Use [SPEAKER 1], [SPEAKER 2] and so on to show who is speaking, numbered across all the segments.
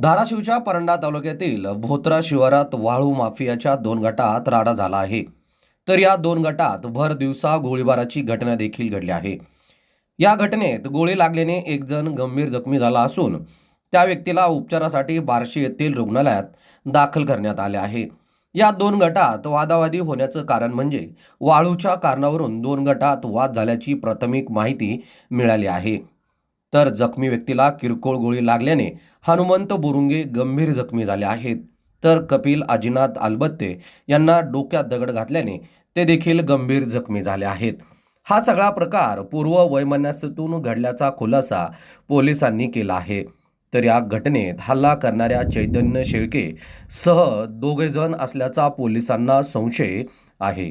[SPEAKER 1] धाराशिवच्या परंडा तालुक्यातील भोत्रा शिवारात वाळू माफियाच्या दोन गटात राडा झाला आहे. तर या दोन गटात भर दिवसा गोळीबाराची घटना देखील घडली आहे. या घटनेत गोळी लागल्याने एक जण गंभीर जखमी झाला असून त्या व्यक्तीला उपचारासाठी बार्शी येथील रुग्णालयात दाखल करण्यात आले आहे. या दोन गटात वादावादी होण्याचं कारण म्हणजे वाळूच्या कारणावरून दोन गटात वाद झाल्याची प्राथमिक माहिती मिळाली आहे. तर जखमी व्यक्तीला किरकोळ गोळी लागल्याने हनुमंत बोरुंगे गंभीर जखमी झाले आहेत. तर कपिल अजिनाथ अलबत्ते यांना डोक्यात दगड घातल्याने ते देखील गंभीर जखमी झाले आहेत. हा सगळा प्रकार पूर्व वैमनस्यातून घडल्याचा खुलासा पोलिसांनी केला आहे. तर या घटनेत हल्ला करणाऱ्या चैतन्य शेळके सह दोघेजण असल्याचा पोलिसांना संशय आहे.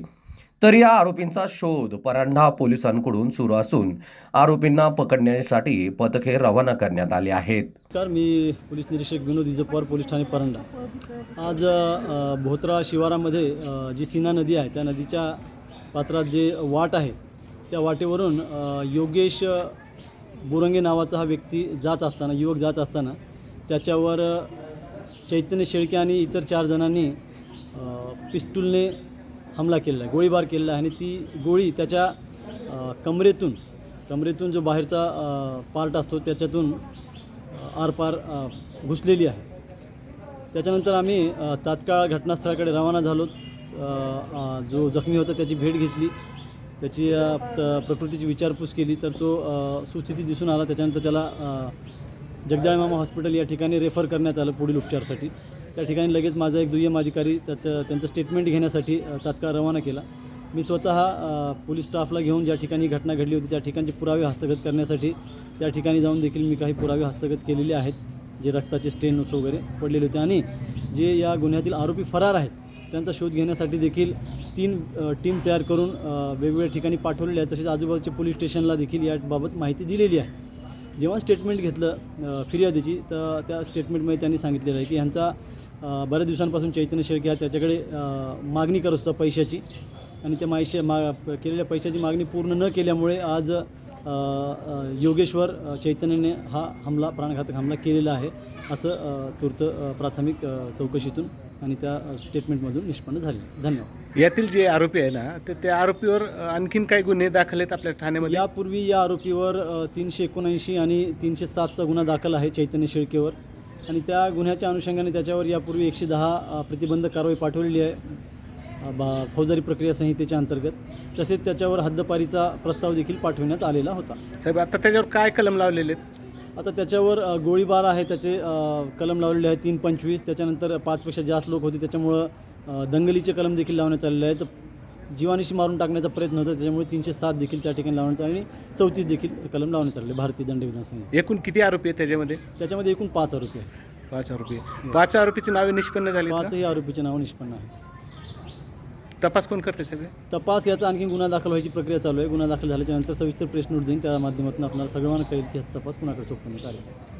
[SPEAKER 1] तर या आरोपींचा शोध परांढा पोलिसांकडून सुरू असून आरोपींना पकडण्यासाठी पथके रवाना करण्यात आली आहेत.
[SPEAKER 2] तर मी पोलीस निरीक्षक विनोद इजपवार पोलीस ठाणे परांडा. आज भोत्रा शिवारामध्ये जी सीना नदी आहे त्या नदीच्या पात्रात जे वाट आहे त्या वाटेवरून योगेश बुरंगे नावाचा हा व्यक्ती जात असताना युवक जात असताना त्याच्यावर चैतन्य शेळके आणि इतर चार जणांनी पिस्तूलने हमला केलेला आहे गोळीबार केलेला आहे. आणि ती गोळी त्याच्या कमरेतून कमरेतून जो बाहेरचा पार्ट असतो त्याच्यातून आरपार घुसलेली आहे. त्याच्यानंतर आम्ही तात्काळ घटनास्थळाकडे रवाना झालो. जो जखमी होता त्याची भेट घेतली. त्याची त- प्रकृतीची विचारपूस केली. तर तो सुस्थिती दिसून आला. त्याच्यानंतर त्याला अ, जगदाळे मामा हॉस्पिटल या ठिकाणी रेफर करण्यात आलं पुढील उपचारासाठी. त्या ठिकाणी लगेच माझा एक दुय्यम अधिकारी त्याचं त्यांचं स्टेटमेंट घेण्यासाठी तात्काळ रवाना केला. मी स्वतः पोलीस स्टाफला घेऊन ज्या ठिकाणी घटना घडली होती त्या ठिकाणचे पुरावे हस्तगत करण्यासाठी त्या ठिकाणी जाऊन देखील मी काही पुरावे हस्तगत केलेले आहेत जे रक्ताचे स्टेन्स वगैरे पडलेले होते. आणि जे या गुन्ह्यातील आरोपी फरार आहेत त्यांचा शोध घेण्यासाठी देखील तीन टीम तयार करून वेगवेगळ्या ठिकाणी पाठवलेले आहेत. तसेच आजूबाजूच्या पोलीस स्टेशनला देखील याबाबत माहिती दिलेली आहे. जेव्हा स्टेटमेंट घेतलं फिर्यादीची तर त्या स्टेटमेंटमध्ये त्यांनी सांगितलेलं आहे की ह्यांचा बऱ्याच दिवसांपासून चैतन्य शेळके हा त्याच्याकडे मागणी करत होता पैशाची. आणि त्या माहिशे मा केलेल्या पैशाची मागणी पूर्ण न केल्यामुळे आज योगेश्वर चैतन्यने हा हमला प्राणघातक हमला केलेला आहे असं तूर्त प्राथमिक चौकशीतून आणि त्या स्टेटमेंटमधून निष्पन्न झाले. धन्यवाद.
[SPEAKER 3] यातील जे आरोपी आहे ना ते त्या आरोपीवर आणखीन काही गुन्हे दाखल आहेत आपल्या ठाण्यामध्ये?
[SPEAKER 2] यापूर्वी या आरोपीवर तीनशे एकोणऐंशी आणि तीनशे सातचा गुन्हा दाखल आहे चैतन्य शेळकेवर. आणि त्या गुन्ह्याच्या अनुषंगाने त्याच्यावर यापूर्वी एकशे दहा अ, प्रतिबंधक कारवाई पाठवलेली आहे बा फौजदारी प्रक्रिया संहितेच्या अंतर्गत. तसेच त्याच्यावर हद्दपारीचा प्रस्ताव देखील पाठवण्यात आलेला होता.
[SPEAKER 3] साहेब आता त्याच्यावर काय कलम लावलेले आहेत?
[SPEAKER 2] आता त्याच्यावर गोळीबार आहे त्याचे कलम लावलेले आहे तीन पंचवीस. त्याच्यानंतर पाचपेक्षा जास्त लोक होते. त्याच्यामुळं दंगलीचे कलम देखील लावण्यात आलेले आहेत. जीवानिशी मारून टाकण्याचा प्रयत्न होता त्याच्यामुळे तीनशे सात देखील त्या ठिकाणी लावण्यात आले आणि चौतीस देखील कलम लावण्यात आलेले भारतीय दंडविधान संहिता
[SPEAKER 3] एकूण किती आरोपी आहेत त्याच्यामध्ये?
[SPEAKER 2] त्याच्यामध्ये एकूण पाच आरोपी आहेत.
[SPEAKER 3] पाच आरोपी पाच आरोपीची नावे निष्पन्न झाली
[SPEAKER 2] पाचही आरोपीचे नाव निष्पन्न आहे?
[SPEAKER 3] तपास कोण करते सगळे?
[SPEAKER 2] तपास याचा आणखी गुन्हा दाखल व्हायची प्रक्रिया चालू आहे. गुन्हा दाखल झाल्याच्यानंतर सविस्तर प्रेस नोट देईन त्या माध्यमातून आपल्याला सगळ्यांना कळेल की हा तपास कुणाकडे सोपवण्यात आले